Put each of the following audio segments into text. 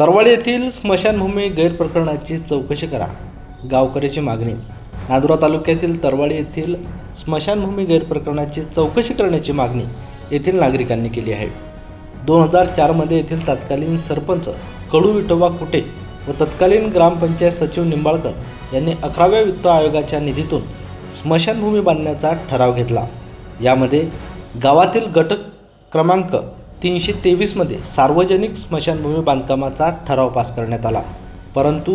तरवाडी येथील स्मशानभूमी गैरप्रकरणाची चौकशी करा. गावकऱ्याची मागणी. नांदुरा तालुक्यातील तरवाडी येथील स्मशानभूमी गैरप्रकरणाची चौकशी करण्याची मागणी येथील नागरिकांनी केली आहे. दोन हजार चारमध्ये येथील तत्कालीन सरपंच कडू विठोबा कुटे व तत्कालीन ग्रामपंचायत सचिव निंबाळकर यांनी अकराव्या वित्त आयोगाच्या निधीतून स्मशानभूमी बांधण्याचा ठराव घेतला. यामध्ये गावातील गट क्रमांक तीनशे तेवीसमध्ये सार्वजनिक स्मशानभूमी बांधकामाचा ठराव पास करण्यात आला. परंतु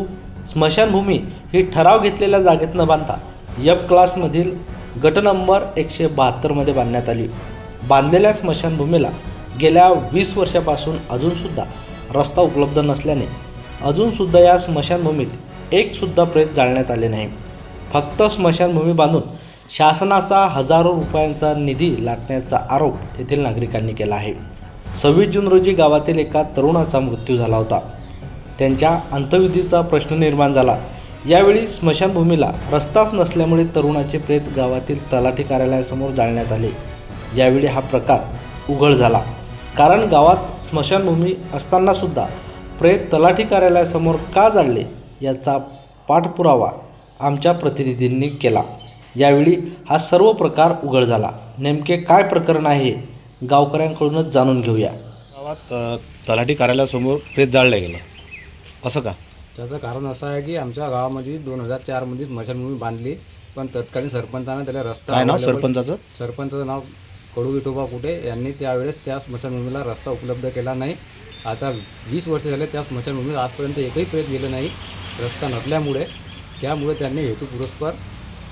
स्मशानभूमी ही ठराव घेतलेल्या जागेत न बांधता यब क्लासमधील गट नंबर एकशे बहात्तरमध्ये बांधण्यात आली. बांधलेल्या स्मशानभूमीला गेल्या वीस वर्षापासून अजूनसुद्धा रस्ता उपलब्ध नसल्याने अजूनसुद्धा या स्मशानभूमीत एकसुद्धा प्रेत जाळण्यात आले नाही. फक्त स्मशानभूमी बांधून शासनाचा हजारो रुपयांचा निधी लाटण्याचा आरोप येथील नागरिकांनी केला आहे. सव्वीस जून रोजी गावातील एका तरुणाचा मृत्यू झाला होता. त्यांच्या अंत्यविधीचा प्रश्न निर्माण झाला. यावेळी स्मशानभूमीला रस्ताच नसल्यामुळे तरुणाचे प्रेत गावातील तलाठी कार्यालयासमोर जाळण्यात आले. यावेळी हा प्रकार उघड झाला. कारण गावात स्मशानभूमी असतानासुद्धा प्रेत तलाठी कार्यालयासमोर का जाळले याचा पाठपुरावा आमच्या प्रतिनिधींनी केला. यावेळी हा सर्व प्रकार उघड झाला. नेमके काय प्रकरण आहे? गावकऱ्यांकडूनच जाणून घेऊया. गावात तलाठी कार्यालयासमोर प्रेत जाळलं गेलं. असं का? त्याचं कारण असं आहे की आमच्या गावामध्ये दोन हजार चारमध्ये स्मशानभूमी बांधली पण तत्कालीन सरपंचानं त्याला रस्ता काय नाव available- सरपंचाचं? सरपंचाचं नाव कडू विठोबा कुठे? यांनी त्यावेळेस त्या स्मशानभूमीला रस्ता उपलब्ध केला नाही. आता वीस वर्ष झाले त्या स्मशानभूमीत आजपर्यंत एकही प्रेत गेलं नाही रस्ता नसल्यामुळे. त्यामुळे त्यांनी हेतू पुरस्कार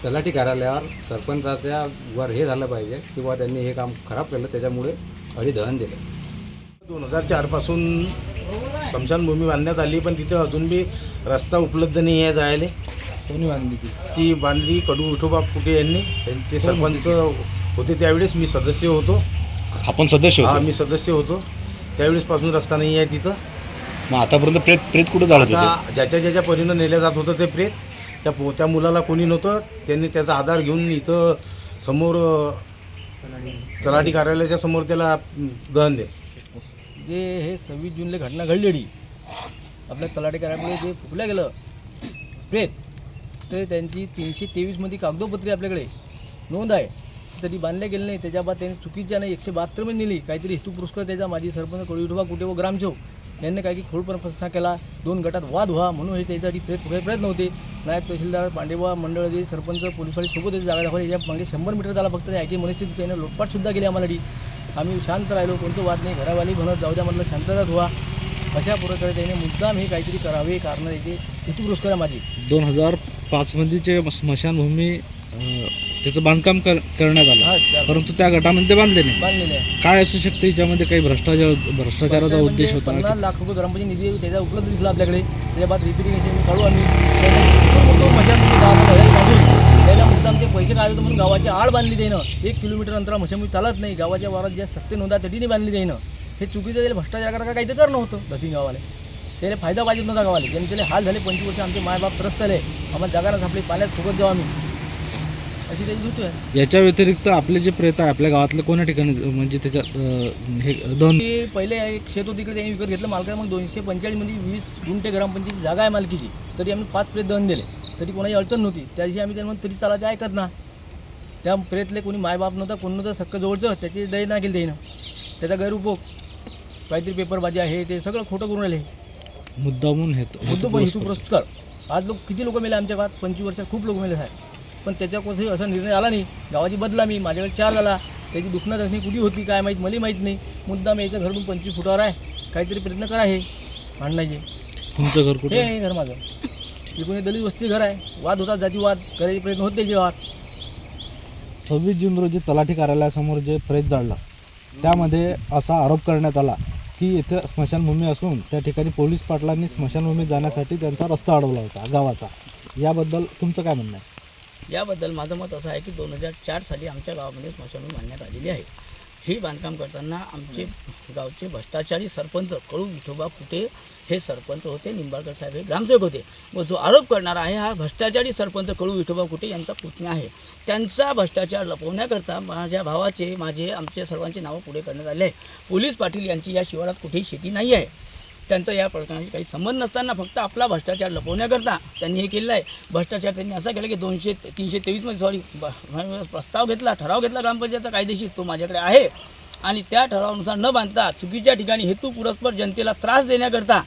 तलाठी कार्यालयावर सरपंचाच्या वर हे झालं पाहिजे किंवा त्यांनी हे काम खराब केलं त्याच्यामुळे अधिदहन दिलं. दोन हजार चारपासून स्मशानभूमी बांधण्यात आली पण तिथे अजून बी रस्ता उपलब्ध नाही आहे जायला. कोणी बांधली ती? ती बांधली कडू विठोबा कुटे यांनी? ते सरपंच होते त्यावेळेस मी सदस्य होतो. आपण सदस्य हा होतो मी सदस्य होतो. त्यावेळेसपासून रस्ता नाही आहे तिथं. मग आतापर्यंत प्रेत प्रेत कुठं जाळत होते आता ज्याच्या ज्याच्या परीनं नेलं जात होतं ते प्रेत. त्या पो त्या मुलाला कोणी नव्हतं. त्यांनी त्याचा आधार घेऊन इथं समोर तलाठी कार्यालयाच्या समोर त्याला दहन दे जे हे सव्वीस जूनला घटना घडलेली आपल्या तलाठी कार्यालयामध्ये जे फुकल्या गेलं प्रेत तर त्यांची तीनशे तेवीसमध्ये कागदोपत्री आपल्याकडे नोंद आहे. तरी बांधल्या गेले नाही. त्याच्या बाद त्यांनी चुकीच्या नाही एकशे बहात्तरमध्ये नेली. काहीतरी हेतू पुरस्कार त्याचा माजी सरपंच कडविठोबा कुठे व ग्रामसेवक यांनी काही खोडपण प्रश्न केला दोन गटात वाद व्हा म्हणून हे त्याच्यासाठी प्रयत्न प्रयत्न होते. नायब तहसीलदार पांडेबा मंडळ सरपंच पोलिसांनी सोबत जागा दाखवली. याच्या मागे शंभर मीटर झाला फक्त. ऐकी मनस्थिती त्याने लोटपाटसुद्धा केली आम्हाला आम्ही शांत राहिलो. कोणतं वाद नाही. घरावाली म्हणत जाऊ द्या म्हटलं शांतता व्हा अशा प्रकारे त्याने मुद्दाम हे काहीतरी करावे. कारण येते हेतू पुरस्कार आहे माझी. दोन हजार पाचमधीचे स्मशानभूमी त्याचं बांधकाम कर करण्यात आलं. त्या- परंतु त्या गटामध्ये ते बांधले नाही. बांधलेले आहे काय असू शकते याच्यामध्ये काही भ्रष्टाचार भ्रष्टाचाराचा उद्देश होता? पन्नास लाख रुपये ग्रामपंचायत निधी त्याचा उपलब्ध दिसला आपल्याकडे. त्याच्या बाद काढू आम्ही. त्याला मशानभूमी गावामध्ये हजारी बांधून त्याला मुद्दाम ते पैसे काढले होते म्हणून गावाची आड बांधली त्यानं एक किलोमीटर अंतरा मशानभूमी चालत नाही. गावाच्या वारात ज्या सत्य नोंदा तटीने बांधली त्यानं हे चुकीचं त्याला भ्रष्टाचार काही ते करणं होतं धतिंग गावाला. त्याला फायदा पाहिजे नव्हता गावाला. ज्यांनी त्याला हाल झाले पंचवीस वर्ष आमचे मायबाप त्रस्त झाले. आम्हाला जागा आपली पाण्यात फुकत जाऊ आम्ही. अशी त्याची धुतो आहे. याच्या व्यतिरिक्त आपले जे प्रेत आहे आपल्या गावातले कोण्या ठिकाणी म्हणजे त्याच्यात अं, हे दोन पहिले एक शेत होती इकडे त्यांनी विकत घेतलं मालका मग दोनशे पंचेचाळीसमध्ये वीस गुंठे ग्रामपंचायतीची जागा आहे मालकीची. तरी आम्ही पाच प्रेत दहन दिले. तरी कोणाची अडचण नव्हती. त्या दिवशी आम्ही त्यांना तरी चाला ते ऐकत ना. त्या प्रेतले कोणी मायबाप नव्हता कोण नव्हतं सक्क जवळचं त्याची दय ना केली त्यानं. त्याचा गैरउपयोग काहीतरी पेपरबाजी आहे ते सगळं खोटं करून राहिले. मुद्दामून हे बुद्ध पण हेतू पुरस्कार. आज लोक किती लोक मेले आमच्या गावात? पंचवीस वर्षात खूप लोक मेले साहेब. पण त्याच्यापासून असा निर्णय आला नाही. गावाची बदला मी माझ्याकडे चार झाला. त्याची दुखणं असणी कुठे होती काय माहीत मला माहीत नाही. मुद्दा मी याच्या घरून पंचवीस फुटावर आहे. काहीतरी प्रयत्न करा हे भांडण्याचे तुमचं घर हे कुठे आहे घर माझं. हे दलित वस्ती घर आहे. वाद होता जातीवाद करायचे प्रयत्न होत त्याच्या गावात सव्वीस जून रोजी तलाठी कार्यालयासमोर जे प्रेत जाळला त्यामध्ये असा आरोप करण्यात आला की येथे स्मशानभूमी असून त्या ठिकाणी पोलीस पाटलांनी स्मशानभूमी जाण्यासाठी त्यांचा रस्ता अडवला होता गावाचा. याबद्दल तुमचं काय म्हणणं आहे? याबद्दल माझं मत असं आहे की दोन हजार चार साली आमच्या गावामध्ये स्मशानभूमी बांधण्यात आलेली आहे. ही बांधकाम करताना आमचे गावचे भ्रष्टाचारी सरपंच कळू विठोबा कुटे हे सरपंच होते निंबाळकर साहेब हे ग्रामसेवक होते. व जो आरोप करणारा आहे हा भ्रष्टाचारी सरपंच कळू विठोबा कुटे यांचा पुतण्या आहे. त्यांचा भ्रष्टाचार लपवण्याकरता माझ्या भावाचे माझे आमचे सर्वांचे नावं पुढे करण्यात आले आहे. पोलीस पाटील यांची या शिवारात कुठेही शेती नाही आहे. त्यांचा या प्रकरणाशी काही संबंध नसताना फक्त आपला भ्रष्टाचार लपवण्याकरता त्यांनी हे केलेलं आहे. भ्रष्टाचार त्यांनी असा केला की दोनशे तीनशे तेवीसमध्ये सॉरी प्रस्ताव घेतला ठराव घेतला ग्रामपंचायतचा कायदेशीर तो माझ्याकडे आहे. आणि त्या ठरावानुसार न बांधता चुकीच्या ठिकाणी हेतू पुरस्पर जनतेला त्रास देण्याकरता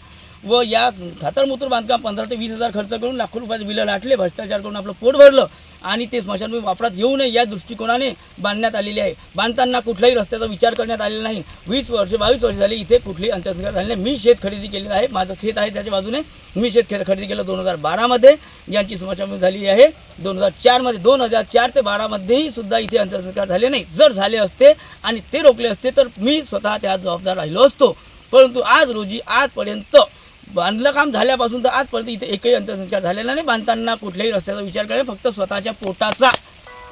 व या खातरमूत्र बांधकाम पंधरा ते वीस हजार खर्च करून लाखो रुपयाचे बिलं लाटले भ्रष्टाचार करून आपलं पोट भरलं आणि ते स्मशानभूमी वापरात येऊ नये या दृष्टिकोनाने बांधण्यात आलेली आहे. बांधताना कुठल्याही रस्त्याचा विचार करण्यात आलेला नाही. वीस वर्ष बावीस वर्ष झाली इथे कुठली अंत्यसंस्कार झाले नाही. मी शेत खरेदी केलेलं आहे. माझं शेत आहे त्याच्या बाजूने. मी शेत खे खरेदी केलं दोन हजार बारामध्ये यांची स्मशानभूमी झालेली आहे. दोन हजार चारमध्ये दोन हजार चार ते बारामध्येही सुद्धा इथे अंत्यसंस्कार झाले नाही. जर झाले असते आणि ते रोखले असते तर मी स्वतः त्या जबाबदार राहिलो असतो. परंतु आज रोजी आजपर्यंत बांधलं काम झाल्यापासून तर आजपर्यंत इथे एकही अंत्यसंस्कार झालेला नाही. बांधताना कुठल्याही रस्त्याचा विचार करणे फक्त स्वतःच्या पोटाचा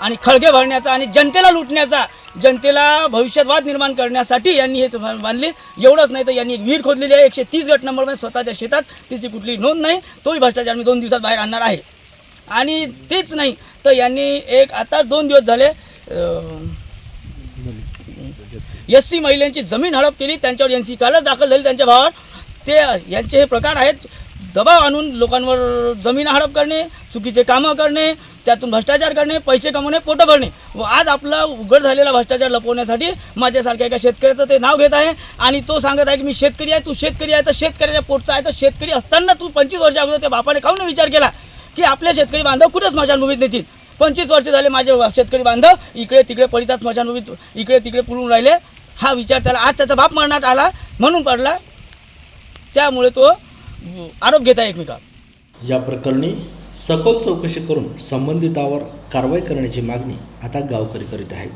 आणि खळगे भरण्याचा आणि जनतेला लुटण्याचा जनतेला भविष्यात वाद निर्माण करण्यासाठी यांनी हे बांधले. एवढंच नाही तर यांनी एक विहीर खोदलेली आहे एकशे तीस गट नंबरमध्ये स्वतःच्या शेतात तिची कुठली नोंद नाही. तोही भ्रष्टाचार मी दोन दिवसात बाहेर आणणार आहे. आणि तेच नाही तर यांनी एक आता दोन दिवस झाले एस सी महिलांची जमीन हडप केली त्यांच्यावर यांची कालच दाखल झाली त्यांच्या भावावर ते यांचे हे प्रकार आहेत. दबाव आणून लोकांवर जमीन हडप करणे चुकीचे कामं करणे त्यातून भ्रष्टाचार करणे पैसे कमवणे पोटं भरणे. व आज आपला उघड झालेला भ्रष्टाचार लपवण्यासाठी माझ्यासारख्या एका शेतकऱ्याचं ते नाव घेत आहे आणि तो सांगत आहे की मी शेतकरी आहे तू शेतकरी आहे तर शेतकऱ्याच्या पोटचा आहे तर शेतकरी असताना तू पंचवीस वर्ष अगोदर त्या बापाने काहून विचार केला की आपले शेतकरी बांधव कुठेच स्मशानभूमीत नेतील? पंचवीस वर्ष झाले माझे शेतकरी बांधव इकडे तिकडे पडितात स्मशानभूमीत इकडे तिकडे पुरून राहिले. हा विचार त्याला आज त्याचा बाप मरणात आला म्हणून पडला. त्यामुळे तो आरोप घेत आहे या प्रकरणी सखोल चौकशी करून संबंधितावर कारवाई करण्याची मागणी आता गावकरी करीत आहेत.